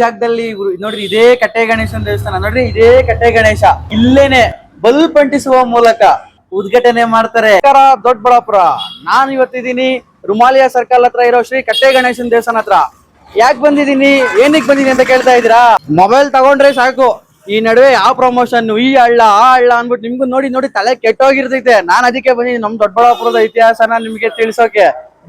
ಜಾಗದಲ್ಲಿ ನೋಡ್ರಿ ಇದೇ ಕಟ್ಟೆ ಗಣೇಶನ ದೇವಸ್ಥಾನ, ನೋಡ್ರಿ ಇದೇ ಕಟ್ಟೆ ಗಣೇಶ. ಇಲ್ಲೇನೆ ಬಲ್ಪ್ ಅಂಟಿಸುವ ಮೂಲಕ ಉದ್ಘಾಟನೆ ಮಾಡ್ತಾರೆ ದೊಡ್ಡಬಳ್ಳಾಪುರ. ನಾನು ಇವತ್ತಿದ್ದೀನಿ ರುಮಾಲಿಯಾ ಸರ್ಕಲ್ ಹತ್ರ ಇರೋ ಶ್ರೀ ಕಟ್ಟೆ ಗಣೇಶನ ದೇವಸ್ಥಾನ ಹತ್ರ. ಯಾಕೆ ಬಂದಿದ್ದೀನಿ? ಏನಕ್ಕೆ ಬಂದಿದ್ದೀನಿ ಅಂತ ಕೇಳ್ತಾ ಇದ್ದೀರಾ? ಮೊಬೈಲ್ ತಗೊಂಡ್ರೆ ಸಾಕು. ಈ ನಡುವೆ ಯಾವ ಪ್ರಮೋಷನ್ ಈ ಹಳ್ಳ, ಆ ಹಳ್ಳ ಅನ್ಬಿಟ್ಟು ನಿಮ್ಗೂ ನೋಡಿ ನೋಡಿ ತಲೆ ಕೆಟ್ಟೋಗಿರ್ತೈತೆ. ನಾನು ಅದಕ್ಕೆ ಬಂದಿದ್ದೀನಿ ನಮ್ ದೊಡ್ಡಬಳ್ಳಾಪುರದ ಇತಿಹಾಸನ ನಿಮ್ಗೆ ತಿಳಿಸೋಕೆ.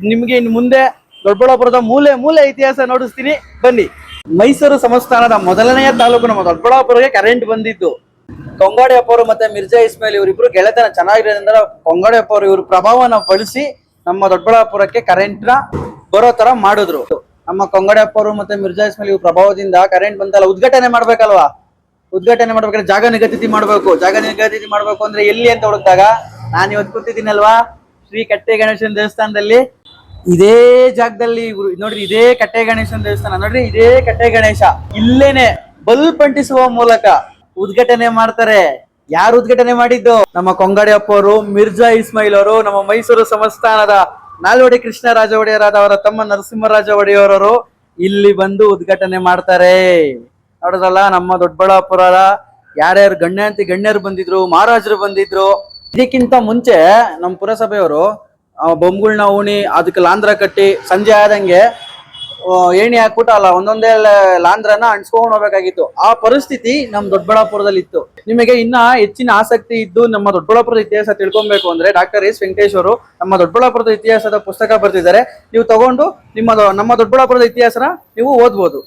ನಿಮ್ಗೆ ಇನ್ ಮುಂದೆ ದೊಡ್ಡಬಳ್ಳಾಪುರದ ಮೂಲೆ ಮೂಲೆ ಇತಿಹಾಸ ನೋಡಿಸ್ತೀನಿ. ಬನ್ನಿ. ಮೈಸೂರು ಸಂಸ್ಥಾನದ ಮೊದಲನೆಯ ತಾಲೂಕು ನಮ್ಮ ದೊಡ್ಡಬಳ್ಳಾಪುರಕ್ಕೆ ಕರೆಂಟ್ ಬಂದಿತ್ತು ಕೊಂಗಾಡಿ ಮತ್ತೆ ಮಿರ್ಜಾ ಇಸ್ಮಾಯಿಲ್ ಇವರಿಬ್ರು ಗೆಳೆತನ ಚೆನ್ನಾಗಿರೋದ್ರಿಂದ ಕೊಂಗಾಡಿ ಅಪ್ಪವರು ಇವ್ರ ಪ್ರಭಾವನ ಬಳಸಿ ನಮ್ಮ ದೊಡ್ಡಬಳ್ಳಾಪುರಕ್ಕೆ ಕರೆಂಟ್ನ ಬರೋ ತರ ಮಾಡಿದ್ರು. ನಮ್ಮ ಅವರು ಮತ್ತೆ ಮಿರ್ಜಾ ಇಸ್ಮೇಲ್ ಇವ್ರ ಪ್ರಭಾವದಿಂದ ಕರೆಂಟ್ ಬಂದಲ್ಲ ಉದ್ಘಾಟನೆ ಮಾಡ್ಬೇಕಲ್ವಾ? ಉದ್ಘಾಟನೆ ಮಾಡ್ಬೇಕಾದ್ರೆ ಜಾಗ ನಿಗದಿತಿ ಮಾಡ್ಬೇಕು. ಜಾಗ ನಿಗದಿತಿ ಮಾಡ್ಬೇಕು ಅಂದ್ರೆ ಎಲ್ಲಿ ಅಂತ ಹುಡುಕ್ದಾಗ, ನಾನು ಇವತ್ತು ಕೂತಿದ್ದೀನಲ್ವಾ? ಶ್ರೀ ಕಟ್ಟೆ ಗಣೇಶನ ದೇವಸ್ಥಾನದಲ್ಲಿ ಇದೇ ಜಾಗದಲ್ಲಿ ನೋಡ್ರಿ, ಇದೇ ಕಟ್ಟೆ ಗಣೇಶನ ದೇವಸ್ಥಾನ. ನೋಡ್ರಿ, ಇದೇ ಕಟ್ಟೆ ಗಣೇಶ. ಇಲ್ಲೇನೆ ಬಲ್ಬ್ ಅಂಟಿಸುವ ಮೂಲಕ ಉದ್ಘಾಟನೆ ಮಾಡ್ತಾರೆ. ಯಾರು ಉದ್ಘಾಟನೆ ಮಾಡಿದ್ದು? ನಮ್ಮ ಕೊಂಗಡೆ ಅಪ್ಪ ಅವರು ಮಿರ್ಜಾ ಇಸ್ಮಾಯಿಲ್ ಅವರು, ನಮ್ಮ ಮೈಸೂರು ಸಂಸ್ಥಾನದ ನಾಲ್ವಡಿ ಕೃಷ್ಣರಾಜ ಒಡೆಯರಾದ ಅವರ ತಮ್ಮ ನರಸಿಂಹರಾಜ ಒಡೆಯರವರು ಇಲ್ಲಿ ಬಂದು ಉದ್ಘಾಟನೆ ಮಾಡ್ತಾರೆ. ನೋಡೋದಲ್ಲ ನಮ್ಮ ದೊಡ್ಡಬಳ್ಳಾಪುರ ಯಾರ್ಯಾರು ಗಣ್ಯಾಂತಿ ಗಣ್ಯರು ಬಂದಿದ್ರು, ಮಹಾರಾಜರು ಬಂದಿದ್ರು. ಇದಕ್ಕಿಂತ ಮುಂಚೆ ನಮ್ಮ ಪುರಸಭೆಯವರು ಆ, ಬೊಂಬುಗಳ್ನ ಉಣಿ ಅದಕ್ಕೆ ಲಾಂದ್ರ ಕಟ್ಟಿ ಸಂಜೆ ಆದಂಗೆ ಏಣಿ ಹಾಕ್ಬಿಟ್ಟು ಅಲ್ಲ ಒಂದೊಂದೇ ಲಾಂದ್ರನ ಅಣಿಸ್ಕೊಂಡು ಹೋಗ್ಬೇಕಾಗಿತ್ತು. ಆ ಪರಿಸ್ಥಿತಿ ನಮ್ಮ ದೊಡ್ಡಬಳ್ಳಾಪುರದಲ್ಲಿ ಇತ್ತು ನಿಮಗೆ ಇನ್ನ ಹೆಚ್ಚಿನ ಆಸಕ್ತಿ ಇದ್ದು ನಮ್ಮ ದೊಡ್ಡಬಳ್ಳಾಪುರದ ಇತಿಹಾಸ ತಿಳ್ಕೊಬೇಕು ಅಂದ್ರೆ ಡಾಕ್ಟರ್ ಎಸ್ ವೆಂಕಟೇಶ್ ಅವರು ನಮ್ಮ ದೊಡ್ಡಬಳ್ಳಾಪುರದ ಇತಿಹಾಸದ ಪುಸ್ತಕ ಬರ್ತಿದ್ದಾರೆ. ನೀವು ತಗೊಂಡು ನಿಮ್ಮ ನಮ್ಮ ದೊಡ್ಡಬಳ್ಳಾಪುರದ ಇತಿಹಾಸನ ನೀವು ಓದ್ಬೋದು.